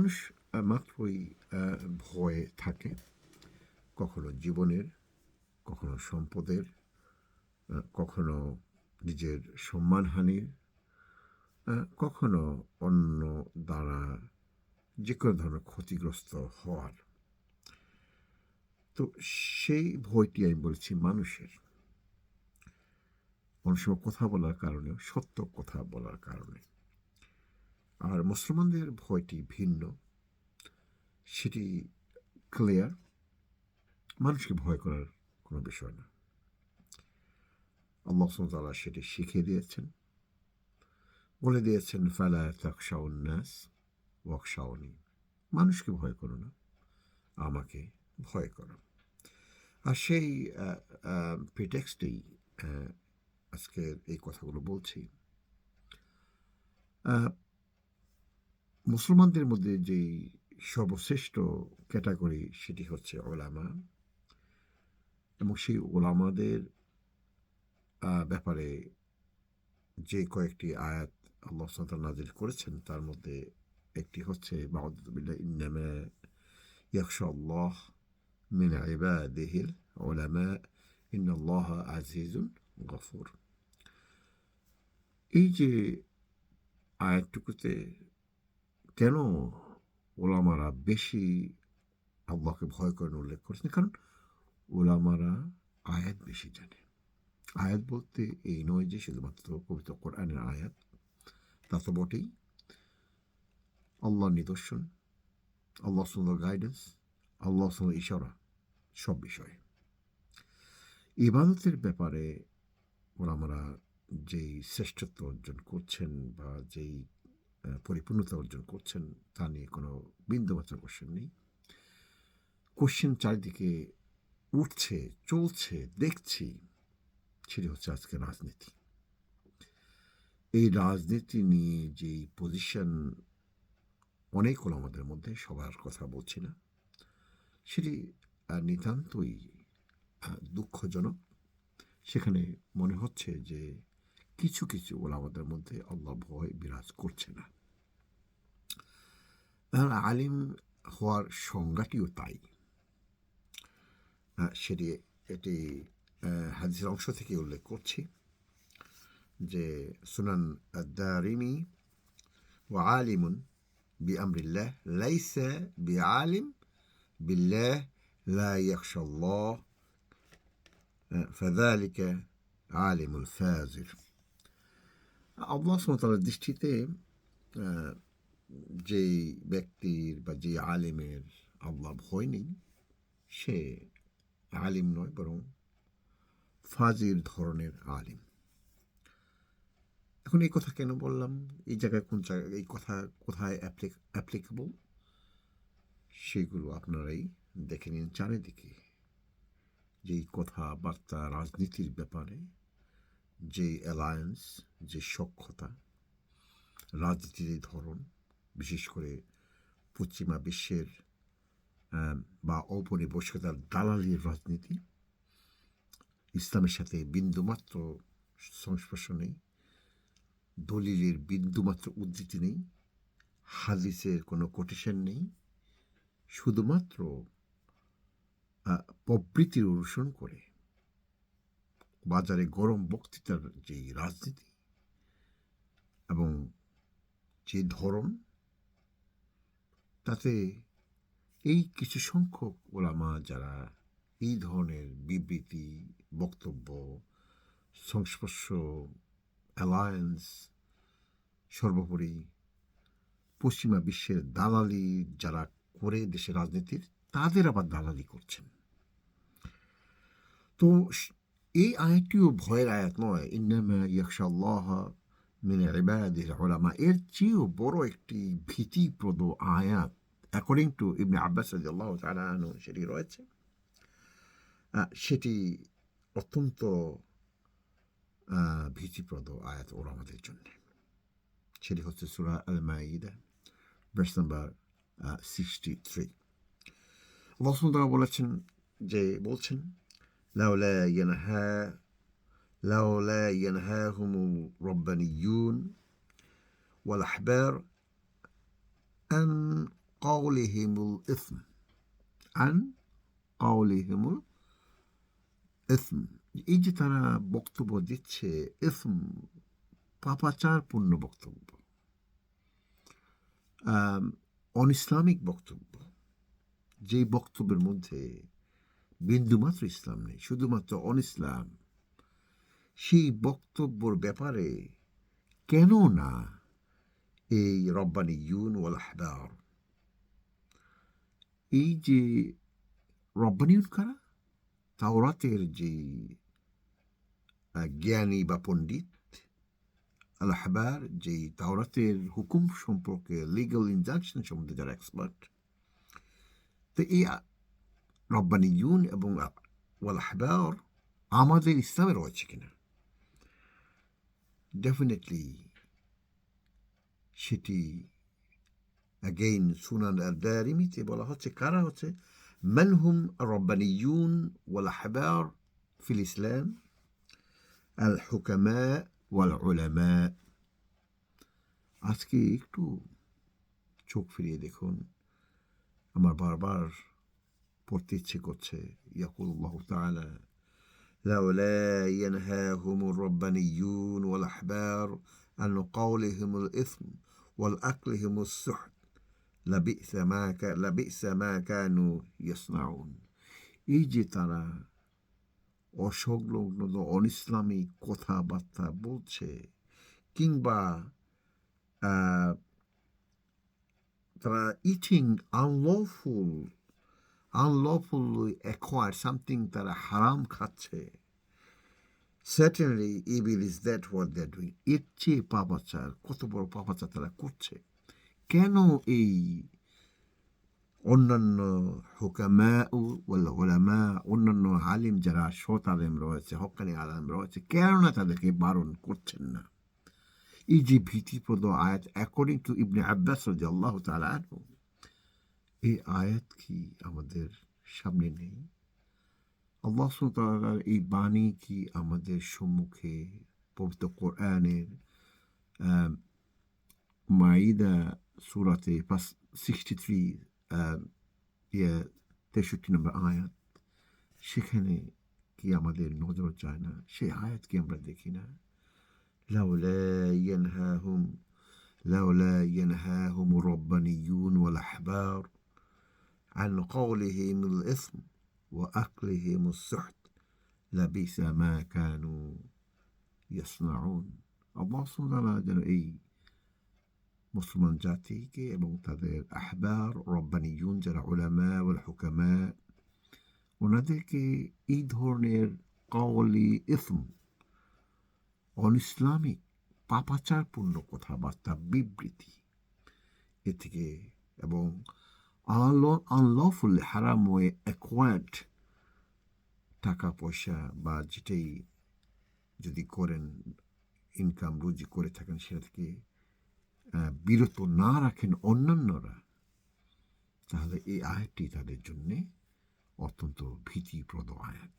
মানুষ মাত্রই ভয়ে থাকে। কখনো জীবনের, কখনো সম্পদের কখনো নিজের সম্মানহানির কখনো অন্য দ্বারা যে কোনো ধরনের ক্ষতিগ্রস্ত হওয়ার। তো সেই ভয়টি আমি বলছি মানুষের। অনেক কথা বলার কারণে, সত্য কথা বলার কারণে। আর মুসলমানদের ভয়টি ভিন্ন। সেটি ক্লিয়ার মানুষকে ভয় করার কোনো বিষয় না। আল্লাহ তালা সেটি শিখিয়ে দিয়েছেন। বলে দিয়েছেন, ফালা তাকশাউন্নাস ওয়াকশাউনি মানুষকে ভয় করো না, আমাকে ভয় করো। আর সেই প্রিটেক্সটেই আজকে এই কথাগুলো বলছি। মুসলমানদের মধ্যে যেই সর্বশ্রেষ্ঠ ক্যাটাগরি সেটি হচ্ছে ওলামা এবং সেই ওলামাদের ব্যাপারে যে কয়েকটি আয়াত আল্লাহ সাল্লাহ নাজিল করেছেন, তার মধ্যে একটি হচ্ছে বাউদ্দুবিল্লাহ ইন্নামা ইয়াকশা আল্লাহ মিন ইবাদিহিল ওলামা ইন্নাল্লাহ আজিজুন গফুর. এই যে আয়াতটুকুতে কেন ওলামারা বেশি আল্লাহকে ভয় করেন উল্লেখ করেছেন? কারণ ওলামারা আয়াত বেশি জানে। আয়াত বলতে এই নয় যে শুধুমাত্র পবিত্র কোরআনের আয়াত, তা তো বটেই। আল্লাহর নিদর্শন আল্লাহ সুন্দর গাইডেন্স আল্লাহ সুন্দর ইশারা, সব বিষয়ে। ইবাদতের ব্যাপারে ওলামারা যেই শ্রেষ্ঠত্ব অর্জন করছেন বা যেই পরিপূর্ণতা অর্জন করছেন, তা নিয়ে কোনো বিন্দুমাত্র কোশ্চেন নেই। কোশ্চেন চারিদিকে উঠছে, চলছে, দেখছি, সেটি হচ্ছে আজকে রাজনীতি। এই রাজনীতি নিয়ে যেই পজিশন অনেক আমাদের মধ্যে, সবার কথা বলছি না, সেটি নিতান্তই দুঃখজনক। সেখানে মনে হচ্ছে যে কিছু কিছু ওলামাদের মধ্যে আল্লাহ ভয় বিরাজ করছে না। আলিম হওয়ার সংজ্ঞাটিও তাই আহ, সেটি এটি আহ, হাদিসের অংশ থেকে উল্লেখ করছি যে সুনান দারিমি ও আলিমুন বিআমরিল্লাহ লাইসা বিআলিম বিল্লাহ لا يخشى الله فذلك عالم الفاجر আল্লাহ সুমতালের দৃষ্টিতে আহ, যেই ব্যক্তির বা যে আলিমের আল্লাহ ভয় নেই, সে আলিম নয়, বরং ফাজির ধরনের আলিম। এখন এই কথা কেন বললাম? এই জায়গায় কোন জায়গায় এই কথা কোথায় অ্যাপ্লিকেবল? সেগুলো আপনারাই দেখে নিন চারিদিকে। যেই কথাবার্তা, রাজনীতির ব্যাপারে যে অ্যালায়েন্স যে সক্ষতা রাজনীতির ধরন বিশেষ করে পশ্চিমা বিশ্বের বা ঔপনিবেশিকতার দালালির রাজনীতি। ইসলামের সাথে বিন্দুমাত্র সংস্পর্শ নেই দলিলের বিন্দুমাত্র উদ্ধৃতি নেই হাদিসের কোনো কোটেশন নেই। শুধুমাত্র আহ, প্রবৃত্তির অনুসরণ করে বাজারে গরম বক্তৃতার যে রাজনীতি এবং যে ধরন তাতে এই কিছু সংখ্যক ওলামা যারা এই ধরনের বিবৃতি, বক্তব্য, সংস্পর্শ অ্যালায়েন্স সর্বোপরি পশ্চিমা বিশ্বের দালালি যারা করে দেশের রাজনীতির, তাদের আবার দালালি করছেন। তো এই আয়াতটিও ভয়ের আয়াত নয়। ইন্নামা ইয়াকশাল্লাহ মিন ইবাদিল উলামা। এর চেয়েও বড় একটি ভীতিপ্রদ আয়াত অ্যাকর্ডিং টু ইবনে আব্বাস রাদিয়াল্লাহু তাআলা আনহু সেটি রয়েছে আহ, সেটি অত্যন্ত আহ, ভীতিপ্রদ আয়াত ওলামাদের জন্য সেটি হচ্ছে Surah Al Maida verse number sixty three আল্লাহ সুবহানাহু ওয়া তাআলা বলেছেন যে বলছেন লাউলা ইয়ানহা লাউলা ইয়ানহাহুম রব্বানিয়ুন ওয়াল আহবার কওলিহিমুল ইসম আন কওলিহিমুল ইসম এই যে তারা বক্তব্য দিচ্ছে ইসম পাপাচারপূর্ণ বক্তব্য। আম, অনইসলামিক বক্তব্য। যে বক্তব্যের মধ্যে বিন্দুমাত্র ইসলাম নেই শুধুমাত্র অনইসলাম সেই বক্তব্যর ব্যাপারে কেন না এই রব্বানি ইউন ওয়াল আহবার এই যে রব্বানিউন কারা তাওরাতের যে জ্ঞানী বা পণ্ডিত আল আহবার যে তাওরাতের হুকুম সম্পর্কে লিগাল ইনজাকশন সম্বন্ধে যারা এক্সপার্ট তো এই রব্বানি ইউন এবং আ- ওয়াল আমাদের ইসলামে রয়েছে কিনা ডেফিনেটলি সেটি অ্যাগেইন সুনান আর দারিমিতে বলা হচ্ছে কারা হচ্ছে মানহুম রব্বানিয়ুন ওয়াল আহবার ফিল ইসলাম আল হুকামা ওয়াল উলামা আজকে একটু চোখ ফিরিয়ে দেখুন আমার বারবার পড়তে ইচ্ছে করছে ইয়াকুল আল্লাহ তাআলা لولا ينهاهم الربانيون والأحبار عن قولهم الإثم والأكلهم السحت লাবিসামাকানু ইয়াসনাউন এই যে তারা অসংলগ্ন অন অনিসলামিক কথাবার্তা বলছে কিংবা তারা eating unlawful unlawful acquire something তারা হারাম খাচ্ছে certainly evil is that what that doing এর চেয়ে পাপাচার কত বড় পাপাচার তারা করছে কেন এই অন্যান্য হুকামা ওলামা অন্যান্য আলিম যারা সৎ আলেম রয়েছে, হকানি আলেম রয়েছে, কেননা তাদেরকে বারণ করছেন না? এই যে ভীতিপ্রদ আয়াত অ্যাকর্ডিং টু ইবনে আব্বাস আল্লাহ তালা এই আয়াত কি আমাদের সামনে নেই? আল্লাহ তাআলার এই বাণী কি আমাদের সম্মুখে পবিত্র কোরআনের মাইদা সুরাতে পাস সিক্সটি থ্রি তেষট্টি নম্বর আয়াত সেখানে কি আমাদের নজর যায় না সেই আয়াত কি আমরা দেখি না লাউলা ইয়ানহাহুম লাউলা ইয়ানহাহুম الربانيون والأحبار عن قولهم الإثم وأكلهم السحت لبئس ما كانوا يصنعون আল্লাহ সুবহানাহু যেন এই মুসলমান জাতিকে এবং তাদের আহবার রব্বানিয়ুন যারা উলামা ওয়াল হুকামা ওনাদেরকে এই ধরনের কওলি ইসম অনইসলামিক পাপাচারপূর্ণ কথাবার্তা বিবৃতি। এ থেকে এবং আনলফুল হারাম অ্যাকোয়ার্ড টাকা পয়সা বা যেটাই যদি করেন ইনকাম রুজি করে থাকেন, সেটা থেকে বিরত না রাখেন অন্যান্যরা তাহলে এই আয়াতটি তাদের জন্যে অত্যন্ত ভীতিপ্রদ আয়াত।